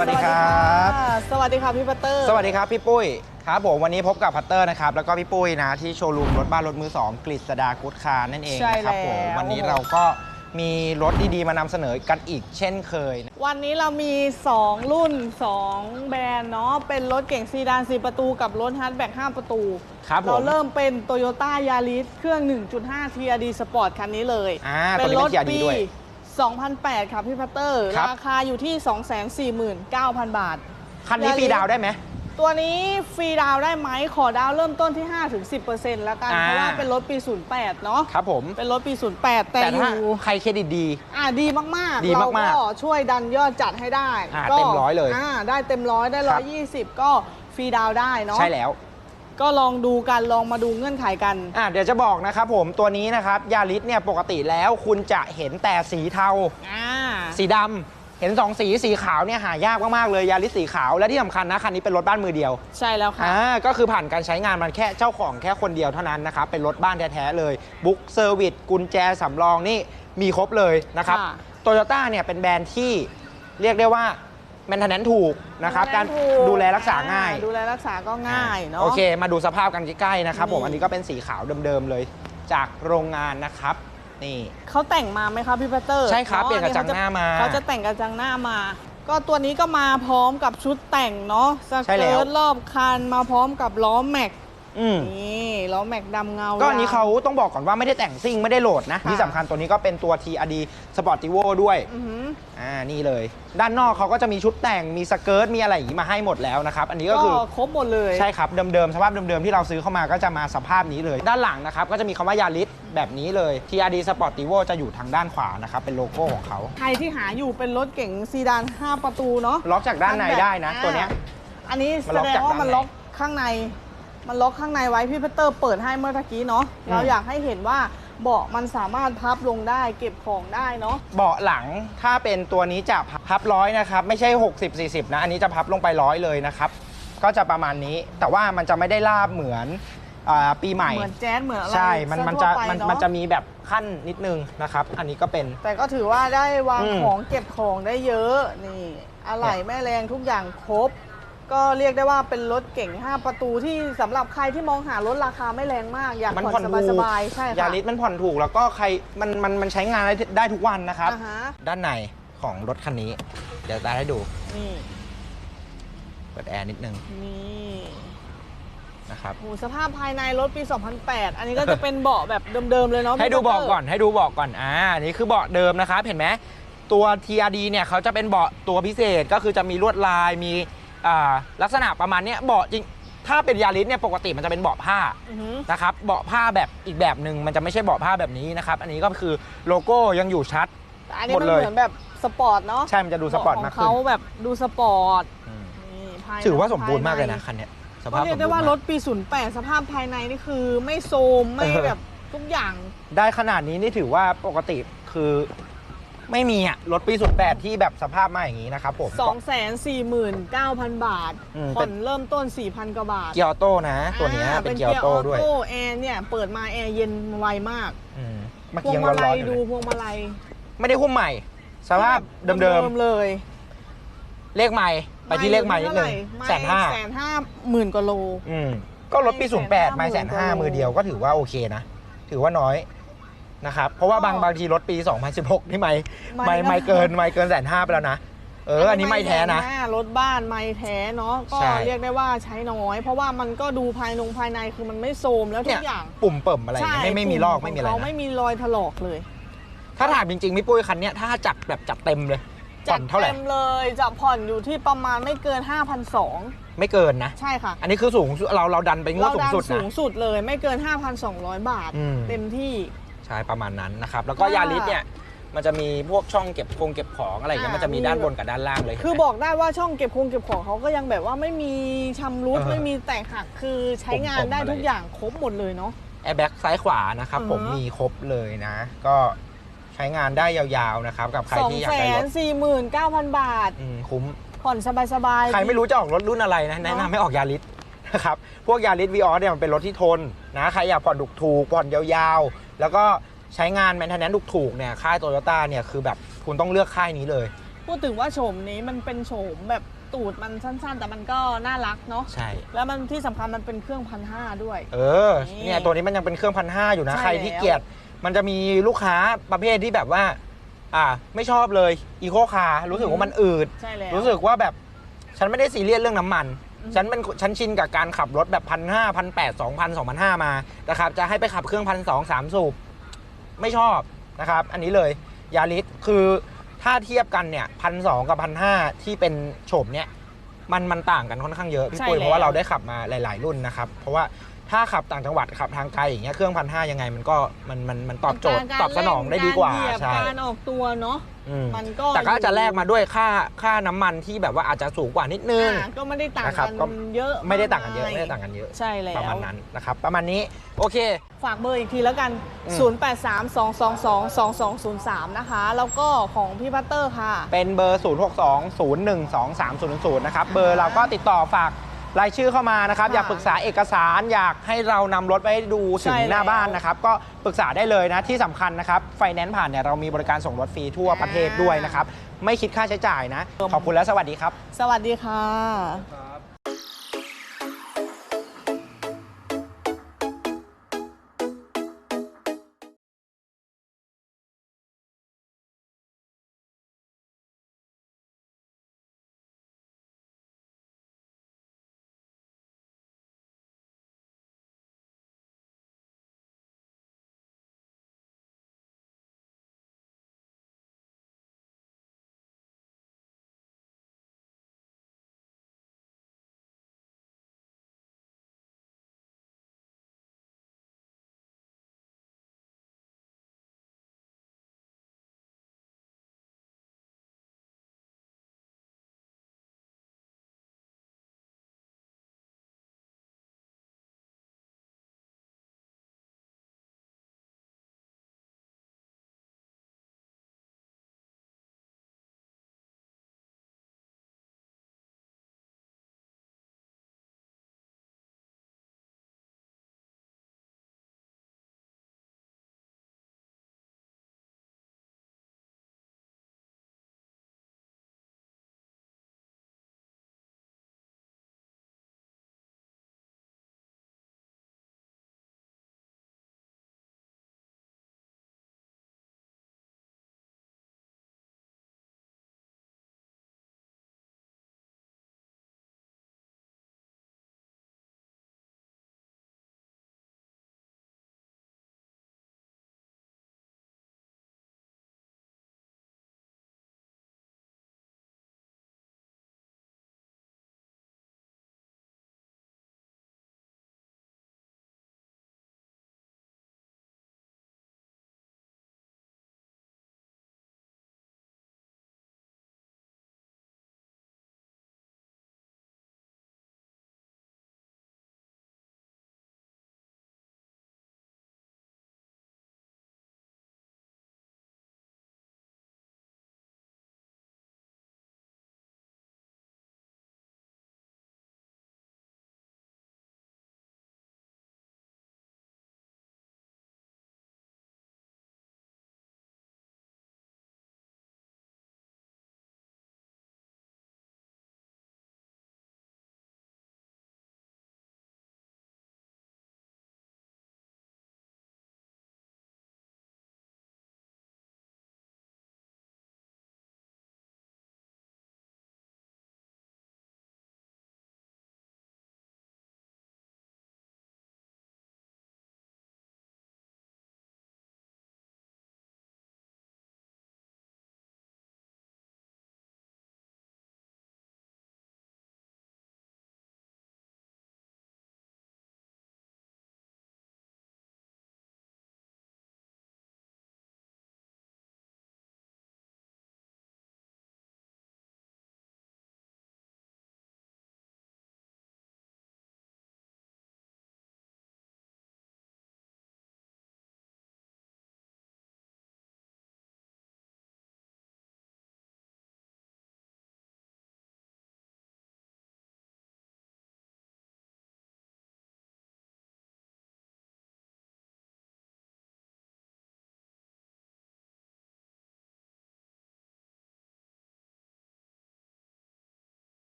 วัสดีครับ สวัสดีค่ะพี่ปัตเตอร์ สวัสดีครับพี่ปุ้ยครับผมวันนี้พบกับพัตเตอร์นะครับแล้วก็พี่ปุ้ยนะที่โชว์รูมรถบ้านรถมือสองกฤษดากุดคาร์นั่นเองใช่นะครับผมแล้ววันนี้เราก็มีรถดีๆ มานำเสนอกันอีกเช่นเคย วันนี้เรามี 2 รุ่น 2 แบรนด์เนาะเป็นรถเก่งซีดาน 4 ประตูกับรถฮัตแบ็ก5ประตูครับผมเราเริ่มเป็น Toyota Yaris เครื่อง 1.5 TRD Sport คันนี้เลยอ่าเป็นตัวนี้รเป็ถน TRD ปีด้วย 2008ครับพี่พัตเตอร์ ครับ ราคาอยู่ที่ 249,000 บาท คันนี้ Yaris ฟรีดาวน์ได้ไหม ตัวนี้ฟรีดาวน์ได้ไหมขอดาวน์เริ่มต้นที่ 5-10%แล้วกัน อ่า เพราะว่าเป็นรถปี 08 เนาะครับผมเป็นรถปี 08 แต่แต่อถ้ายู่ใครเครดิตดี อ่าดีมากๆดีมากๆเราก็ช่วยดันยอดจัดให้ได้อ่าก็เต็มร้อยเลยอ่าได้เต็มร้อยได้ คร้รัอบยยี่สิบก็ฟรีดาวน์ได้เนาะ ใช่แล้ว ก็ลองดูกันลองมาดูเงื่อนไขกัน อะเดี๋ยวจะบอกนะครับผมตัวนี้นะครับยาริสเนี่ยปกติแล้วคุณจะเห็นแต่สีเทา อ่า สีดำเห็นสองสีสีขาวเนี่ยหายากมากๆเลยยาริสสีขาวและที่สำคัญนะคันนี้เป็นรถบ้านมือเดียว ใช่แล้วค่ะ อ่าก็คือผ่านการใช้งานมันแค่เจ้าของแค่คนเดียวเท่านั้นนะครับ เป็นรถบ้านแท้ ๆ เลยบุ๊กเซอร์วิสกุญแจสำรองนี่มีครบเลยนะครับค่ะ โตโยต้าเนี่ยเป็นแบรนด์ที่เรียกได้ว่า แมนเทนแนนถูกนะครับการถูกดูแลรักษาง่ายอ่ดูแลรักษาก็ง่ายเนาะโอเค มาดูสภาพกันใกล้ๆนะครับผมนี่อันนี้ก็เป็นสีขาวเดิมๆเลย จากโรงงานนะครับนี่เขาแต่งมาไหมครับพี่พัตเตอร์ใช่ครับอะเปลี่ยนกระจังหน้ามาเขาจะแต่งกระจังหน้ามา ก็ตัวนี้ก็มาพร้อมกับชุดแต่งเนาะสใช่แล้เกิวร์ตรอบคันมาพร้อมกับล้อแม็ก อืมนี่ล้อแม็กดำเงาก็อันนี้ยาวเขาต้องบอกก่อนว่าไม่ได้แต่งซิ่งไม่ได้โหลดนะค่ะที่สำคัญตัวนี้ก็เป็นตัว TRD Sportivo ด้วยอือหือ อ่านี่เลย ด้านนอกเขาก็จะมีชุดแต่งมีสเกิร์ตมีอะไรอย่างนี้มาให้หมดแล้วนะครับอันนี้ก็ก็คือ ครบหมดเลย ใช่ครับ เดิมๆ สภาพเดิมๆ ที่เราซื้อเข้ามาก็จะมาสภาพนี้เลย ด้านหลังนะครับ ก็จะมีคำว่ายาริสแบบนี้เลย TRD Sportivo จะอยู่ทางด้านขวานะครับ เป็นโลโก้ของเขาใครที่หาอยู่เป็นรถเก๋งซีดาน 5 ประตูเนาะล็อกจากด้านในได้นะอ่าตัวเนี้ย อันนี้มันแสล็อกดงจากว่ามันด้านในล็อกข้างใน มันล็อกข้างในไว้พี่พัตเตอร์เปิดให้เมื่อตะกี้เนาะอืมเราอยากให้เห็นว่าเบาะมันสามารถพับลงได้ เก็บของได้เนาะเบาะหลังถ้าเป็นตัวนี้จะพับร้อยนะครับ ไม่ใช่ 60 40 นะ อันนี้จะพับลงไปร้อยเลยนะครับ ก็จะประมาณนี้แต่ว่ามันจะไม่ได้ลาบเหมือนอาปีใหม่เหมือนแจ๊สเหมือนอะไรใช่ มันมันจะทั่วไปมันเามันจะมีแบบขั้นนิดนึงนะครับ อันนี้ก็เป็น แต่ก็ถือว่าได้วางอืมของเก็บของได้เยอะนี่อะไหล่แม่แรงทุกอย่างครบ ก็เรียกได้ว่าเป็นรถเก่ง 5 ประตูที่สำหรับใครที่มองหารถราคาไม่แรงมาก อยากมันผ่ผ่ออนนสถูกบายๆใช่ค่ะยาริสมันผ่อนถูกแล้วก็ใครมันมันมันใช้งานได้ได้ทุกวันนะครับ อ่าฮะด้านในของรถคันนี้ เดี๋ยวตาให้ดูนี่เปิดแอร์นิดนึงนี่นะครับโหสภาพภายในรถปี 2008 อันนี้ก็จะเป็นเบาะแบบเดิมๆเลยเนาะให้ดูพี่เบาะตร์ก่อนให้ดูเบาะก่อนอ่าอันนี้คือเบาะเดิมนะครับเห็นไหมตัว TRD เนี่ยเขาจะเป็นเบาะตัวพิเศษก็คือจะมีลวดลายมีอ่า ลักษณะประมาณเนี้ยเบาะจริงถ้าเป็นยาริสเนี่ยปกติมันจะเป็นเบาะผ้าอือหือนะครับเบาะผ้าแบบอีกแบบหนึ่งมันจะไม่ใช่เบาะผ้าแบบนี้นะครับอันนี้ก็คือโลโก้ยังอยู่ชัดแต่อันนี้หมดมันเลยเหมือนแบบสปอร์ตเนาะใช่มันจะดูสปอร์ตเบะมากของขึ้นเขาแบบดูสปอร์ตอืมนี่ภายในถือว่าสมบูรณ์มากเลยนะภคันเนี้ยสก็ภาพเรียสกมได้บูรว่าณ์รมากถปี 08 สภาพภายในนี่คือไม่โซมไม่เออแบบทุกอย่าง ได้ขนาดนี้นี่ถือว่าปกติคือ ไม่มีอะรถปีสุดแปดที่แบบสภาพมาอย่างนี้นะครับผม 249,000 บาท อืม ผ่อนเริ่มต้น 4,000 กว่าบาทเกียร์ออโต้นะ ตัวเนี้ยอ่าเป็นเกียร์ออโต้ด้วยเกีร์ออโต้แอร์เนี่ย เปิดมาแอร์เย็นไวมากอืมเมื่อพวกี้งยังมาร้ลัอนยๆอยู่ดูเลยพวงมาลัยไม่ได้หุ้มใหม่ สภาพเดิมเลยๆเลขใหม่ไปที่เลขใหม่นิดนึงแสนห้าแสนห้าหมื่นกว่าโล อืมก็รถปีไม่08ไม่แสนห้า150,000มือเดียวก็ถือว่าโอเคนะ ถือว่าน้อย นะครับ เพราะว่าบางก็บางทีรถปี 2016 นี่ไม่ไม่ไม่ก็ไม่เกินไม่เกินแสนห้าไปแล้วนะ เออ อันนี้ไม่แท้นะแสห้ารถบ้านไม่แท้เนาะ ก็ใช่ เรียกได้ว่าใช้น้อย เพราะว่ามันก็ดูภายนงภายในคือมันไม่โซมแล้วทุเนี่ยกอย่างปุ่มเปิ่มอะไรอย่างเงี้ยไม่ไม่มีลอกปุ่ไม่มีอะไรขงเขานะ ไม่มีรอยถลอกเลยถ้าถามจริงๆพี่ปุ้ยคันเนี้ยถ้าจัดแบบจัดเต็มเลยผ่อนเท่าไหร่ จัดเต็มเลยจะผ่อนอยู่ที่ประมาณไม่เกิน 5,200ไม่เกินนะ ใช่ค่ะอันนี้คือสูงสุดเราเราดันไปงวดเราสูงดันสุดสูนะ งสุดเลยไม่เกิน 5,200 บาท อืม เต็มที่ ใช่ประมาณนั้นนะครับ แล้วก็ว่ายาริสเนี่ยมันจะมีพวกช่องเก็บคงเก็บของอะไรอย่างเงี้ยอ่ามันจะมีมี ด้านบนกับด้านล่างเลยคือเห็นไหม บอกได้ว่าช่องเก็บคงเก็บของเขาก็ยังแบบว่าไม่มีชำรุดเออไม่มีแตกหักคือใช้งานผมๆได้อะไรทุกอย่างครบหมดเลยเนาะ แอร์แบ็กซ้ายขวานะครับ อือฮะ ผมมีครบเลยนะ ก็ใช้งานได้ยาวๆนะครับ กับใครสองที่อยากแสได้รนถสี่หมื่นเก้าพันบาท อืมคุ้ม ผ่อนสบายๆใครไม่รู้จะออกรถรุ่นอะไรนะ แนะเนอะนำให้ออกยาริสนะครับ พวกยาริสวีออสเนี่ยมันเป็นรถที่ทนนะ ใครอยากผ่อนถูกๆผ่อนยาวๆ แล้วก็ใช้งานแมนเทนแนนถูกๆเนี่ยค่ายโตโยต้าเนี่ยคือแบบคุณต้องเลือกค่ายนี้เลย พูดถึงว่าโฉมนี้มันเป็นโฉมแบบตูดมันสั้นๆ แต่มันก็น่ารักเนาะใช่ แล้วมันที่สำคัญมันเป็นเครื่องพันห้าด้วย เออนี่เนี่ยตัวนี้มันยังเป็นเครื่องพันห้าอยู่นะ ใช่ใครที่แล้ว เกลียดมันจะมีลูกค้าประเภทที่แบบว่า อ่า ไม่ชอบเลยอีโคคาร์รู้สึกว่ามันอืด ใช่แล้ว รู้สึกว่าแบบฉันไม่ได้ซีเรียสเรื่องน้ำมันอืม ฉันเป็นฉันชินกับการขับรถแบบพันห้าพันแปดสองพันสองพันห้ามานะครับจะให้ไปขับเครื่องพันสองสามสูบไม่ชอบนะครับ อันนี้เลยยาริสคือถ้าเทียบกันเนี่ยพันสองกับพันห้าที่เป็นโฉมเนี่ย มันมันต่างกันค่อนข้างเยอะพี่ใช่ปุ้ยแล้วเพราะว่าเราได้ขับมาหลาย ๆ รุ่นนะครับเพราะว่าถ้าขับต่างจังหวัดขับทางไกลอย่างเงี้ยเครื่องพันห้ายังไงมันก็มันมันมันตอบโจทย์การตอบสนองได้ดีกว่าการเหยียบใช่การออกตัวเนาะอืมมันก็แต่ก็จะแลกมาด้วยค่าค่าน้ำมันที่แบบว่าอาจจะสูงกว่านิดนึง อ่าก็ไม่ได้ต่างนะครับกันก็เยอะไม่ได้ต่างกันเยอะมไม่ได้ต่างกันเยอะ ใช่แล้ว ประมาณนั้นนะครับ ประมาณนี้ โอเค ฝากเบอร์อีกทีแล้วกัน อืม 0832222203 นะคะ แล้วก็ของพี่พัตเตอร์ค่ะ เป็นเบอร์ 0 6 2 0 1 2 3 0 0 นะครับ เบอร์เราก็ติดต่อฝากรายชื่อเข้ามานะครับ ค่ะอยากปรึกษาเอกสารอยากให้เรานำรถไปให้ดูถึงใช่หน้าแล้วบ้านนะครับ ก็ปรึกษาได้เลยนะ ที่สำคัญนะครับ ไฟแนนซ์ผ่านเนี่ยเรามีบริการส่งรถฟรีทั่วประเทศด้วยนะครับ ไม่คิดค่าใช้จ่ายนะ ขอบคุณและสวัสดีครับ สวัสดีค่ะ ครับ